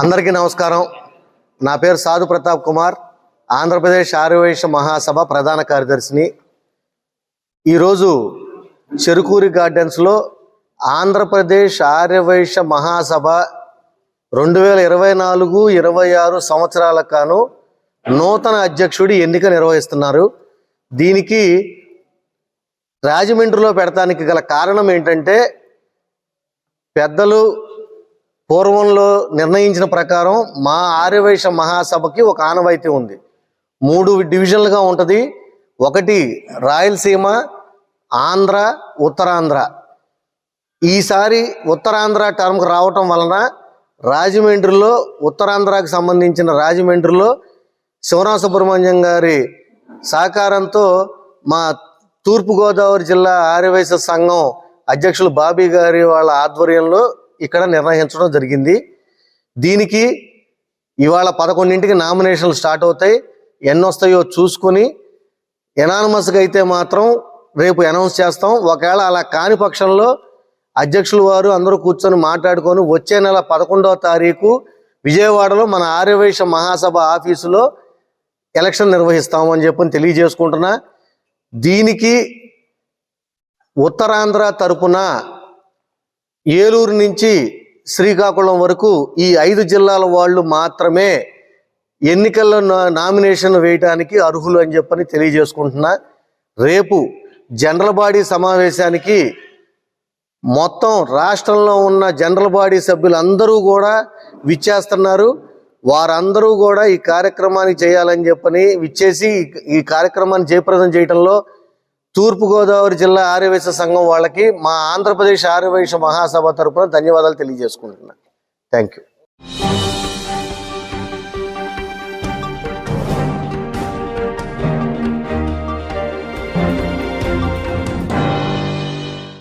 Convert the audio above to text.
అందరికీ నమస్కారం. నా పేరు సాధు ప్రతాప్ కుమార్ ఆంధ్రప్రదేశ్ ఆర్యవైశ్య మహాసభ ప్రధాన కార్యదర్శిని. ఈరోజు చెరుకూరి గార్డెన్స్లో ఆంధ్రప్రదేశ్ ఆర్యవైశ్య మహాసభ రెండు వేల ఇరవై నాలుగు ఇరవై ఆరు సంవత్సరాలకు నూతన అధ్యక్షుడి ఎన్నిక నిర్వహిస్తున్నారు. దీనికి రాజమండ్రిలో పెడతానికి గల కారణం ఏంటంటే పెద్దలు పూర్వంలో నిర్ణయించిన ప్రకారం మా ఆర్యవైశ్య మహాసభకి ఒక ఆనవాయితీ ఉంది. మూడు డివిజన్లుగా ఉంటుంది. ఒకటి రాయలసీమ ఆంధ్ర ఉత్తరాంధ్ర. ఈసారి ఉత్తరాంధ్ర టర్మ్కి రావటం వలన రాజమండ్రిలో ఉత్తరాంధ్రకి సంబంధించిన రాజమండ్రిలో శివరామ సుబ్రహ్మణ్యం గారి సహకారంతో మా తూర్పుగోదావరి జిల్లా ఆర్యవైశ్య సంఘం అధ్యక్షులు బాబీ గారి వాళ్ళ ఆధ్వర్యంలో ఇక్కడ నిర్వహించడం జరిగింది. దీనికి ఇవాళ పదకొండింటికి నామినేషన్లు స్టార్ట్ అవుతాయి. ఎన్ని వస్తాయో చూసుకొని ఎనానమస్గా అయితే మాత్రం రేపు అనౌన్స్ చేస్తాం. ఒకవేళ అలా కాని పక్షంలో అధ్యక్షులు వారు అందరూ కూర్చొని మాట్లాడుకొని వచ్చే నెల పదకొండవ తారీఖు విజయవాడలో మన ఆర్యవైశ్య మహాసభ ఆఫీసులో ఎలక్షన్ నిర్వహిస్తామని చెప్పని తెలియజేసుకుంటున్నా. దీనికి ఉత్తరాంధ్ర తరపున ఏలూరు నుంచి శ్రీకాకుళం వరకు ఈ ఐదు జిల్లాల వాళ్ళు మాత్రమే ఎన్నికల్లో నా- నామినేషన్ వేయటానికి అర్హులు అని చెప్పని తెలియజేసుకుంటున్నా. రేపు జనరల్ బాడీ సమావేశానికి మొత్తం రాష్ట్రంలో ఉన్న జనరల్ బాడీ సభ్యులందరూ కూడా విచ్చేస్తున్నారు. వారందరూ కూడా ఈ కార్యక్రమాన్ని చేయాలని చెప్పని విచ్చేసి ఈ- ఈ కార్యక్రమాన్ని జయప్రదం చేయడంలో తూర్పుగోదావరి జిల్లా ఆర్యవైశ్య సంఘం వాళ్ళకి మా ఆంధ్రప్రదేశ్ ఆర్యవైశ్య మహాసభ తరపున ధన్యవాదాలు తెలియజేసుకుంటున్నాను. Thank you